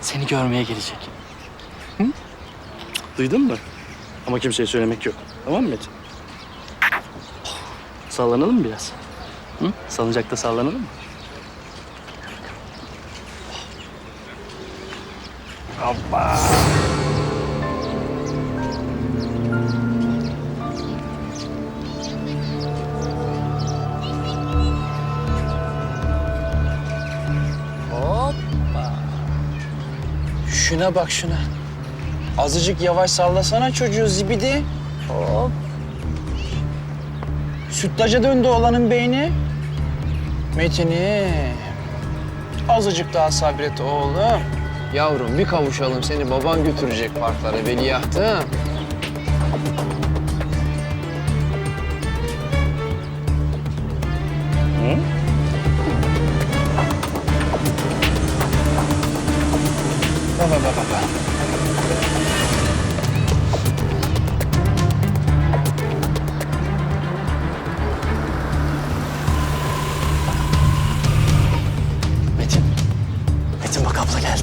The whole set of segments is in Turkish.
seni görmeye gelecek. Hı? Duydun mu? Ama kimseye söylemek yok. Tamam mı Metin? Sallanalım biraz? Hı? Salıncakta sallanalım mı? Hoppa. Şuna bak şuna. Azıcık yavaş sallasana çocuğu zibidi. Hop. Sütlaca döndü olanın beyni. Metin'i. Azıcık daha sabret oğlum. Yavrum bir kavuşalım seni baban götürecek parklara Baba baba baba. Metin. Metin bak abla geldi.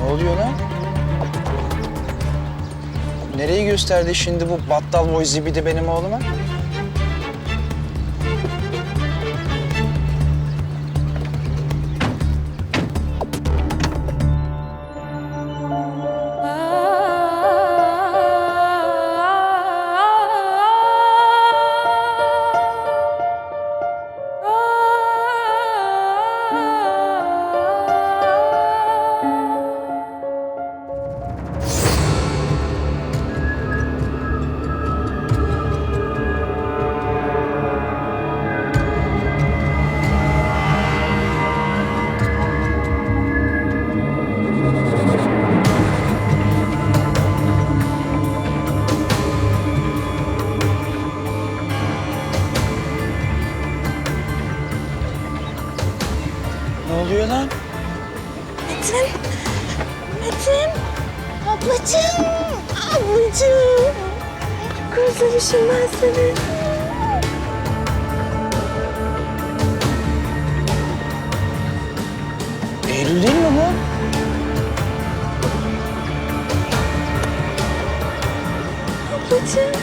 Ne oluyor lan? Nereyi gösterdi şimdi bu battal boy zibidi benim oğluma? Ne oluyor lan? Metin. Metin. Ablacığım. Ablacığım. Çok özlemişim ben seni. Eylül değil mi bu? Ablacığım.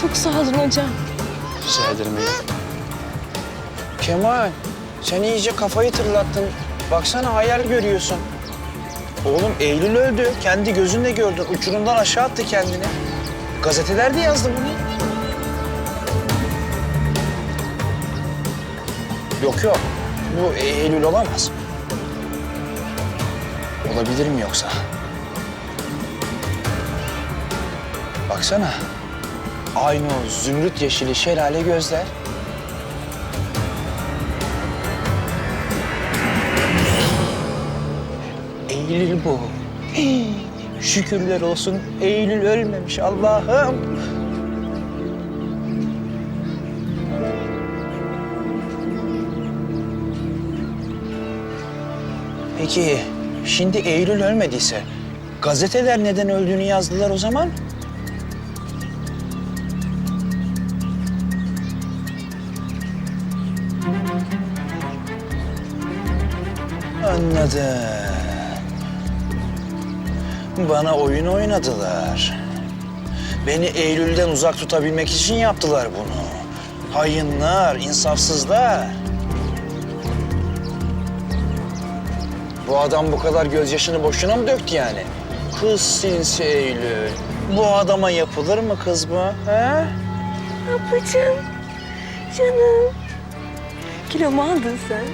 Çok sağ olun hocam. Rica ederim Eylül. Kemal, sen iyice kafayı tırlattın. Baksana hayal görüyorsun. Oğlum Eylül öldü. Kendi gözünle gördün. Uçurumdan aşağı attı kendini. Gazetelerde yazdı bunu. Yok yok. Bu Eylül olamaz. Olabilir mi yoksa? Baksana. Aynı o zümrüt yeşili şelale gözler. Eylül bu. Şükürler olsun Eylül ölmemiş Allah'ım. Peki şimdi Eylül ölmediyse gazeteler neden öldüğünü yazdılar o zaman? Anladım. Bana oyun oynadılar. Beni Eylül'den uzak tutabilmek için yaptılar bunu. Hayınlar, insafsızlar. Bu adam bu kadar gözyaşını boşuna mı döktü yani? Kız sinsi Eylül. Bu adama yapılır mı kız bu? He? Ablacığım. Canım. Kilo mu aldın sen?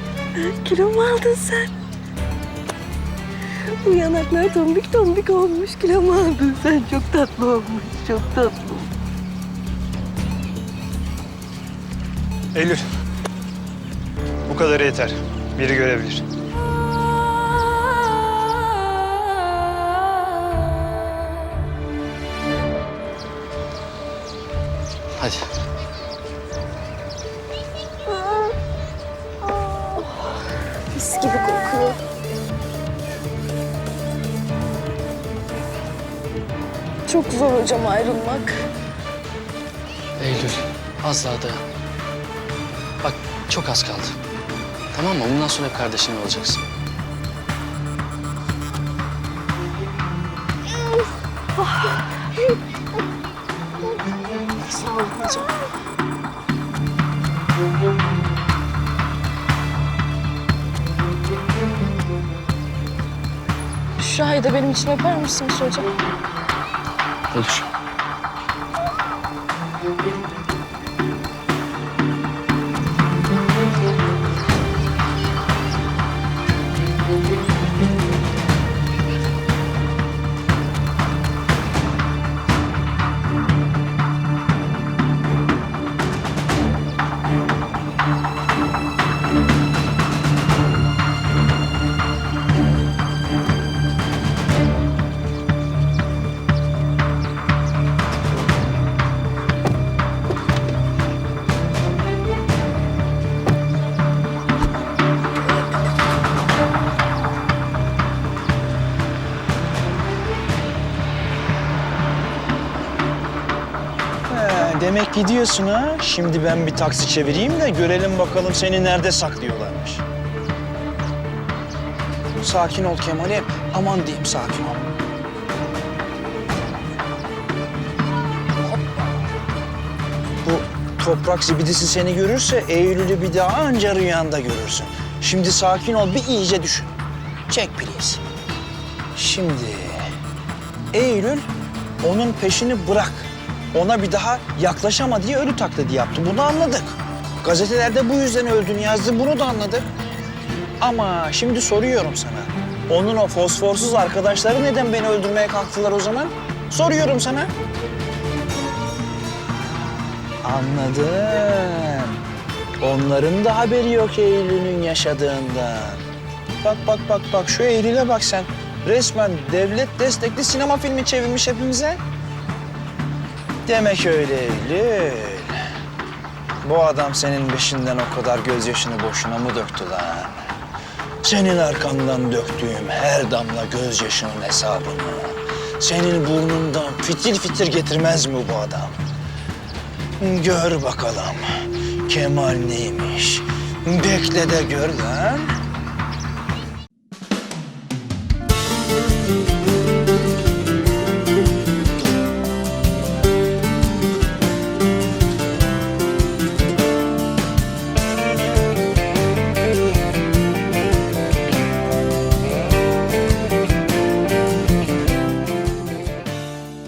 Kilo mu aldın sen? Bu yanaklar tombik tombik olmuş. Kilo mu aldın sen? Çok tatlı olmuş. Çok tatlı. Eylül. Bu kadarı yeter. Biri görebilir. Hadi. Mis gibi kokuyor. Çok zor hocam ayrılmak. Eylül az daha dayan. Bak çok az kaldı. Tamam mı? Bundan sonra kardeşin olacaksın. Sağ olun hocam. Şurayı da benim için öper misiniz hocam? Olur. Demek gidiyorsun ha. Şimdi ben bir taksi çevireyim de görelim bakalım seni nerede saklıyorlarmış. Sakin ol Kemal'im. Aman diyeyim sakin ol. Bu toprak zibidisi seni görürse Eylül'ü bir daha anca rüyanda görürsün. Şimdi sakin ol bir iyice düşün. Çek please. Şimdi Eylül onun peşini bırak. Ona bir daha yaklaşama diye ölü taklidi yaptı. Bunu anladık. Gazetelerde bu yüzden öldüğünü yazdı. Bunu da anladık. Ama şimdi soruyorum sana. Onun o fosforsuz arkadaşları neden beni öldürmeye kalktılar o zaman? Soruyorum sana. Anladım. Onların da haberi yok Eylül'ün yaşadığından. Bak bak bak bak şu Eylül'e bak sen. Resmen devlet destekli sinema filmi çevirmiş hepimize. Demek öyle Eylül. Bu adam senin peşinden o kadar gözyaşını boşuna mı döktü lan? Senin arkandan döktüğüm her damla gözyaşının hesabını senin burnundan fitil fitil getirmez mi bu adam? Gör bakalım Kemal neymiş. Bekle de gör lan.